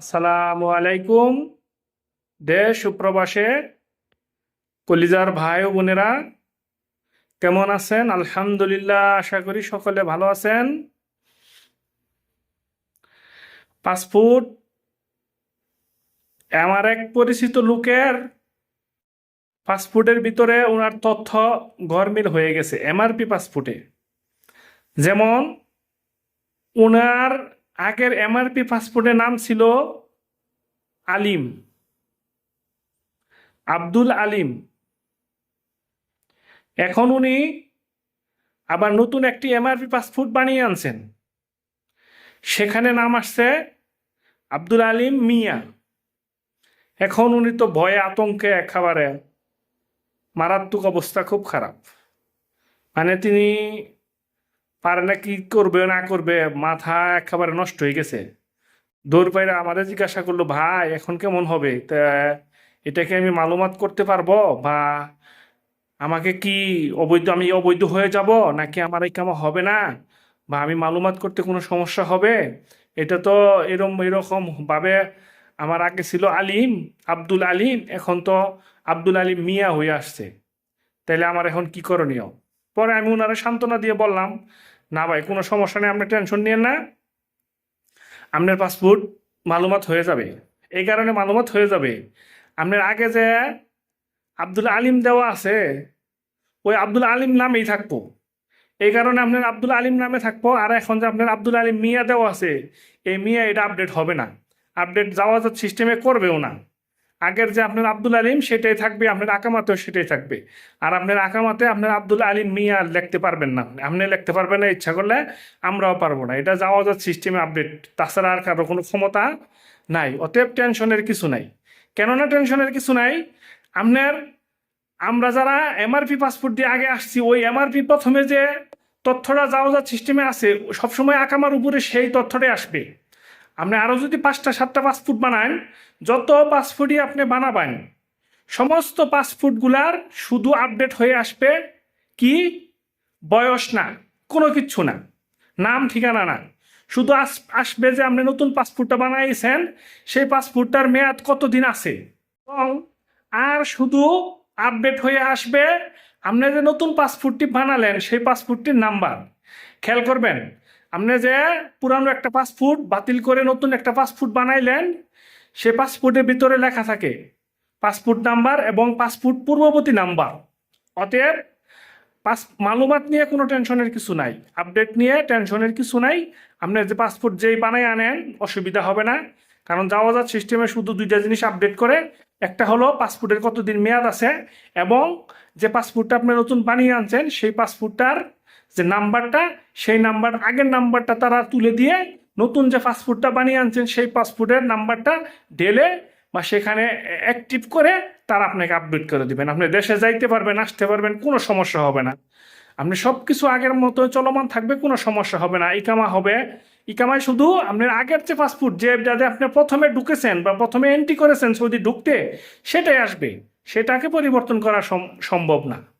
আসসালামু আলাইকুম দেশ সুপ্রবাসে কলিজার ভাই ও বোনেরা, কেমন আছেন? আলহামদুলিল্লাহ, আশা করি সকলে ভালো আছেন। পাসপোর্ট আমার এক পরিচিত লোকের পাসপোর্টের ভিতরে ওনার তথ্য গরমিল হয়ে গেছে, এমআরপি পাসপোর্টে। যেমন ওনার আগের এমআরপি পাসপোর্টের নাম ছিল আলিম। আব্দুল আলিম। এখন উনি আবার নতুন একটি এমআরপি পাসপোর্ট বানিয়ে আনছেন। সেখানে নাম আসছে আব্দুল আলিম মিয়া। এখন উনি তো ভয়ে আতঙ্কে একেবারে মারাত্মক অবস্থা, খুব খারাপ। মানে তিনি পারে না, কি করবে না করবে, মাথা একেবারে নষ্ট হয়ে গেছে। দৌড় পাইরা আমাদের জিজ্ঞাসা করল, ভাই, এখন কেমন হবে? তা এটাকে আমি মালুমাত করতে পারব? বা আমাকে কি অবৈধ, আমি অবৈধ হয়ে যাব? নাকি আমার এই কামা হবে না? বা আমি মালুমাত করতে কোনো সমস্যা হবে? এটা তো এরম, এরকম ভাবে আমার আগে ছিল আলিম, আব্দুল আলিম, এখন তো আব্দুল আলিম মিয়া হয়ে আসছে। তাইলে আমার এখন কি করণীয়? পরে আমি ওনারা সান্ত্বনা দিয়ে বললাম, না ভাই, কোনো সমস্যা নেই, আপনি টেনশন নিয়েন না। আপনার পাসপোর্ট মালুমাত হয়ে যাবে। এই কারণে মালুমাত হয়ে যাবে। আপনার আগে যে আব্দুল আলিম দেওয়া আছে, ওই আব্দুল আলিম নামেই থাকব। এই কারণে আপনার আব্দুল আলিম নামে থাকব, আর এখন যে আপনার আব্দুল আলিম মিয়া দেওয়া আছে, এই মিয়া এটা আপডেট হবে না। আপডেট যাওয়া সিস্টেমে করবেও না। আগের যে আপনার আব্দুল আলিম, সেটাই থাকবে, আপনার আকামাতেও সেটাই থাকবে। আর আপনার আকামাতে আপনার আব্দুল আলিম মিয়া লিখতে পারবেন না আপনি। লিখতে পারবেন না, ইচ্ছা করলে আমরাও পারব না। এটা যাওয়া যাওয়ার সিস্টেমে আপডেট তাছাড়া আর কারও কোনো ক্ষমতা নাই। অতএব টেনশনের কিছু নাই। কেননা টেনশনের কিছু নাই? আপনার, আমরা যারা এমআরপি পাসপোর্ট দিয়ে আগে আসছি, ওই এমআরপি প্রথমে যে তথ্যটা যাওয়া যাওয়ার সিস্টেমে আছে, সবসময় আকামার উপরে সেই তথ্যটাই আসবে। আপনি আরও যদি পাঁচটা, সাতটা পাসপোর্ট বানান, যত পাসপোর্টই আপনি বানাবেন, সমস্ত পাসপোর্টগুলার শুধু আপডেট হয়ে আসবে কি? বয়স না, কোনো কিচ্ছু না, নাম, ঠিকানা না। শুধু আস, আসবে যে আপনি নতুন পাসপোর্টটা বানাইছেন, সেই পাসপোর্টটার মেয়াদ কতদিন আছে? এবং আর শুধু আপডেট হয়ে আসবে, আপনি যে নতুন পাসপোর্টটি বানালেন, সেই পাসপোর্টটির নাম্বার খেয়াল করবেন আপনি যে পুরানো একটা পাসপোর্ট বাতিল করে নতুন একটা পাসপোর্ট বানাইলেন, সে পাসপোর্টের ভিতরে লেখা থাকে পাসপোর্ট নাম্বার এবং পাসপোর্ট পূর্ববর্তী নাম্বার। অতএব পাস, মালুমাত নিয়ে কোনো টেনশনের কিছু নাই। আপডেট নিয়ে টেনশনের কিছু নাই। আপনি যে পাসপোর্ট যেই বানাই আনেন, অসুবিধা হবে না। কারণ যাওয়া যাওয়ার সিস্টেমে শুধু দুইটা জিনিস আপডেট করে, একটা হলো পাসপোর্টের কতদিন মেয়াদ আছে এবং যে পাসপোর্টটা আপনি নতুন বানিয়ে আনছেন, সেই পাসপোর্টটার যে নাম্বারটা, সেই নাম্বার, আগের নাম্বারটা তারা তুলে দিয়ে নতুন যে পাসপোর্টটা বানিয়ে আনছেন, সেই পাসপোর্টের নাম্বারটা ঢেলে বা সেখানে অ্যাক্টিভ করে তারা আপনাকে আপডেট করে দিবেন। আপনি দেশে যাইতে পারবেন, আসতে পারবেন, কোনো সমস্যা হবে না। আপনি সব কিছু আগের মতো চলমান থাকবে, কোনো সমস্যা হবে না। ইকামা হবে। ইকামায় শুধু আপনার আগের যে পাসপোর্ট, যে যাতে আপনি প্রথমে ঢুকেছেন বা প্রথমে এন্ট্রি করেছেন সৌদি ঢুকতে, সেটাই আসবে। সেটাকে পরিবর্তন করা সম- সম্ভব না।